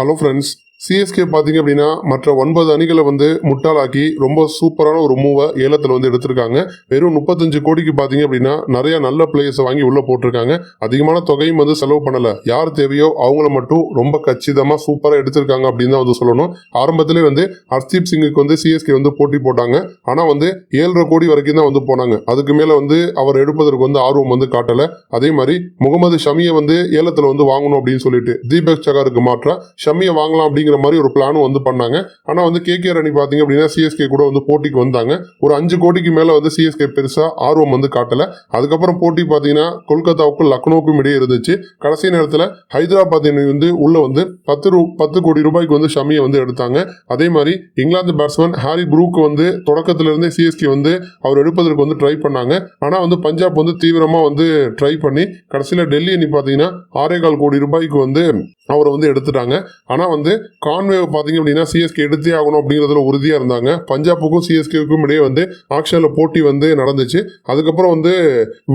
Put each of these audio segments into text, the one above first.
Hello friends CSK பார்த்தீங்க அப்படின்னா மற்ற ஒன்பது அணிகளை வந்து முட்டாளாக்கி ரொம்ப சூப்பரான ஒரு மூவை ஏலத்தில் வந்து எடுத்திருக்காங்க. வெறும் முப்பத்தஞ்சு கோடிக்கு பார்த்தீங்க அப்படின்னா நிறைய நல்ல பிளேயர்ஸை வாங்கி உள்ளே போட்டிருக்காங்க. அதிகமான தொகையும் வந்து செலவு பண்ணலை. யார் தேவையோ அவங்கள மட்டும் ரொம்ப கச்சிதமாக சூப்பராக எடுத்திருக்காங்க அப்படின்னு தான் வந்து சொல்லணும். ஆரம்பத்திலே வந்து ஹர்தீப் சிங்குக்கு வந்து சிஎஸ்கே வந்து போட்டி போட்டாங்க. ஆனால் வந்து ஏழரை கோடி வரைக்கும் தான் வந்து போனாங்க. அதுக்கு மேலே வந்து அவர் எடுப்பதற்கு வந்து ஆர்வம் வந்து காட்டலை. அதே மாதிரி முகமது ஷமியை வந்து ஏலத்தில் வந்து வாங்கணும் அப்படின்னு சொல்லிட்டு தீபக் சகாருக்கு மாற்றம் ஷமியை வாங்கலாம் அப்படிங்கிற மாதிரி ஒரு பிளானும் வந்து பண்ணாங்க. ஆனால் வந்து கேகேஆர் அணி பார்த்தீங்க அப்படின்னா சிஎஸ்கே கூட வந்து போட்டிக்கு வந்தாங்க. ஒரு அஞ்சு கோடிக்கு மேலே வந்து சிஎஸ்கே பெருசாக ஆர்வம் வந்து காட்டலை. அதுக்கப்புறம் போட்டி பார்த்தீங்கன்னா கொல்கத்தாவுக்கும் லக்னோவுக்கும் இடையே இருந்துச்சு. கடைசி நேரத்தில் ஹைதராபாத் அணி வந்து உள்ளே வந்து பத்து ரூ பத்து கோடி ரூபாய்க்கு வந்து ஷமியை வந்து எடுத்தாங்க. அதே மாதிரி இங்கிலாந்து பேட்ஸ்மேன் ஹாரி ப்ரூக் வந்து தொடக்கத்திலிருந்தே சிஎஸ்கே வந்து அவர் எடுப்பதற்கு வந்து ட்ரை பண்ணாங்க. ஆனால் வந்து பஞ்சாப் வந்து தீவிரமாக வந்து ட்ரை பண்ணி கடைசியில் டெல்லி அணி பார்த்தீங்கன்னா ஆறே கால் கோடி ரூபாய்க்கு வந்து அவரை வந்து எடுத்துட்டாங்க. ஆனால் வந்து கான்வே பார்த்தீங்க அப்படின்னா சிஎஸ்கே எடுத்தே ஆகணும் அப்படிங்கிறதுல உறுதியாக இருந்தாங்க. பஞ்சாபுக்கும் சிஎஸ்கேவுக்கும் இடையே வந்து ஆக்ஷனில் போட்டி வந்து நடந்துச்சு. அதுக்கப்புறம் வந்து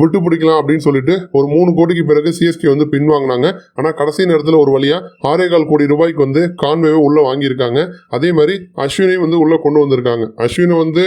விட்டு பிடிக்கலாம் அப்படின்னு சொல்லிட்டு ஒரு மூணு கோடிக்கு பிறகு சிஎஸ்கே வந்து பின்வாங்கினாங்க ஆனால் கடைசி நேரத்தில் ஒரு வழியாக ஆறே கால் கோடி ரூபாய்க்கு வந்து கான்வேவை உள்ளே வாங்கியிருக்காங்க. அதே மாதிரி அஸ்வினையும் வந்து உள்ளே கொண்டு வந்திருக்காங்க. அஸ்வினை வந்து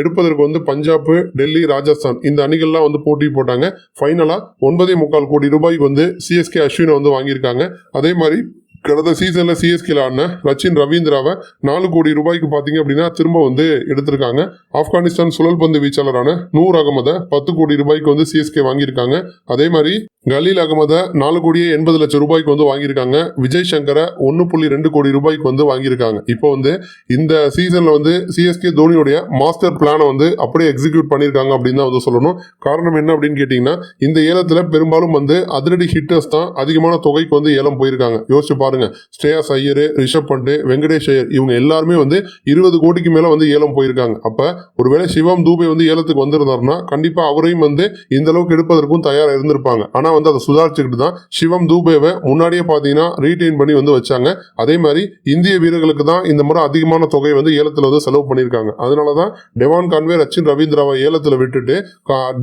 எடுப்பதற்கு வந்து பஞ்சாப் டெல்லி ராஜஸ்தான் இந்த அணிகள்லாம் வந்து போட்டி போட்டாங்க. ஃபைனலாக ஒன்பதே முக்கால் கோடி ரூபாய்க்கு வந்து சிஎஸ்கே அஸ்வினை வந்து வாங்கியிருக்காங்க. அதே மாதிரி கடந்த சீசனில் சிஎஸ்கேல ஆடின ரச்சின் ரவீந்திராவை நாலு கோடி ரூபாய்க்கு பார்த்தீங்க அப்படின்னா திரும்ப வந்து எடுத்திருக்காங்க. ஆப்கானிஸ்தான் சுழல் பந்து வீச்சாளரான நூர் அகமதை பத்து கோடி ரூபாய்க்கு வந்து சிஎஸ்கே வாங்கியிருக்காங்க. அதே மாதிரி கலீல் அகமதை நாலு கோடியே எண்பது லட்சம் ரூபாய்க்கு வந்து வாங்கியிருக்காங்க. விஜய் சங்கரை ஒன்று புள்ளி ரெண்டு கோடி ரூபாய்க்கு வந்து வாங்கியிருக்காங்க. இப்போ வந்து இந்த சீசனில் வந்து சிஎஸ்கே தோனியோடைய மாஸ்டர் பிளானை வந்து அப்படியே எக்ஸிக்யூட் பண்ணியிருக்காங்க அப்படின்னு தான் வந்து சொல்லணும். காரணம் என்ன அப்படின்னு கேட்டிங்கன்னா இந்த ஏலத்தில் பெரும்பாலும் வந்து அதிரடி ஹிட்டர்ஸ் தான் அதிகமான தொகைக்கு வந்து ஏலம் போயிருக்காங்க. யோசிச்சு பாருங்க. ஸ்ரேயாஸ் ஐயர் ரிஷப் பண்ட் வெங்கடேஷ் ஐயர் இவங்க எல்லாருமே வந்து இருபது கோடிக்கு மேலே வந்து ஏலம் போயிருக்காங்க. அப்போ ஒருவேளை சிவம் தூபே வந்து ஏலத்துக்கு வந்திருந்தாருன்னா கண்டிப்பாக அவரையும் வந்து இந்த அளவுக்கு எடுப்பதற்கும் தயாராக இருந்திருப்பாங்க. ஆனால் வந்து அதை சுதாரிச்சுக்கிட்டு தான் சிவம் தூபேவை முன்னாடியே பார்த்தீங்கன்னா ரீட்டைன் பண்ணி வந்து வச்சாங்க. அதே மாதிரி இந்திய வீரர்களுக்கு தான் இந்த முறை அதிகமான தொகை வந்து ஏலத்தில் வந்து செலவு பண்ணியிருக்காங்க. அதனால தான் டெவான் கான்வே ரச்சின் ரவீந்திராவை ஏலத்தில் விட்டுட்டு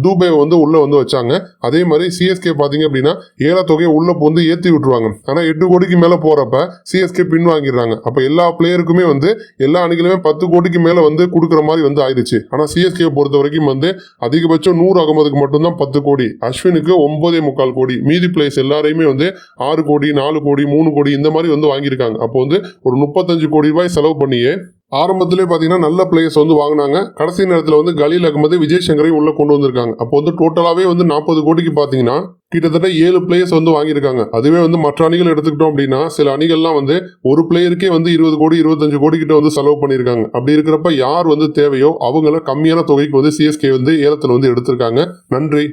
தூபேவை வந்து உள்ளே வந்து வச்சாங்க. அதே மாதிரி சிஎஸ்கே பார்த்தீங்க அப்படின்னா ஏல தொகையை உள்ளே வந்து ஏற்றி விட்டுருவாங்க. ஆனால் எட்டு கோடிக்கு மேலே போகிறப்ப சிஎஸ்கே பின்வாங்கிடுறாங்க அப்போ எல்லா பிளேயருக்குமே வந்து எல்லா அணிகளுமே பத்து கோடிக்கு மேலே வந்து கொடுக்குற மாதிரி வந்து ஆயிடுச்சு. ஆனால் சிஎஸ்கே பொறுத்த வரைக்கும் வந்து அதிகபட்சம் நூறு அகமதுக்கு மட்டும்தான் பத்து கோடி. அஸ்வினுக்கு ஒன்பதே முக்கால் கோடி மீதி பிளேஸ் எல்லாரையுமே வந்து ஆறு கோடி நாலு கோடி மூணு கோடி இந்த மாதிரி வந்து வாங்கியிருக்காங்க. அப்போ வந்து ஒரு முப்பத்தஞ்சு கோடி ரூபாய் செலவு பண்ணியே ஆரம்பத்திலே பார்த்தீங்கன்னா நல்ல பிளேயர்ஸ் வந்து வாங்கினாங்க. கடைசி நேரத்தில் வந்து கலீல் அகமது விஜய் சங்கரையும் உள்ளே கொண்டு வந்திருக்காங்க. அப்போ வந்து டோட்டலாகவே வந்து நாற்பது கோடிக்கு பார்த்தீங்கன்னா கிட்டத்தட்ட ஏழு பிளேயர்ஸ் வந்து வாங்கியிருக்காங்க. அதுவே வந்து மற்ற அணிகள் எடுத்துக்கிட்டோம் அப்படின்னா சில அணிகள்லாம் வந்து ஒரு பிளேயருக்கே வந்து இருபது கோடி இருபத்தஞ்சு கோடி கிட்ட வந்து செலவு பண்ணியிருக்காங்க. அப்படி இருக்கிறப்ப யார் வந்து தேவையோ அவங்கள கம்மியான தொகைக்கு வந்து சிஎஸ்கே வந்து ஏலத்தில் வந்து எடுத்திருக்காங்க. நன்றி.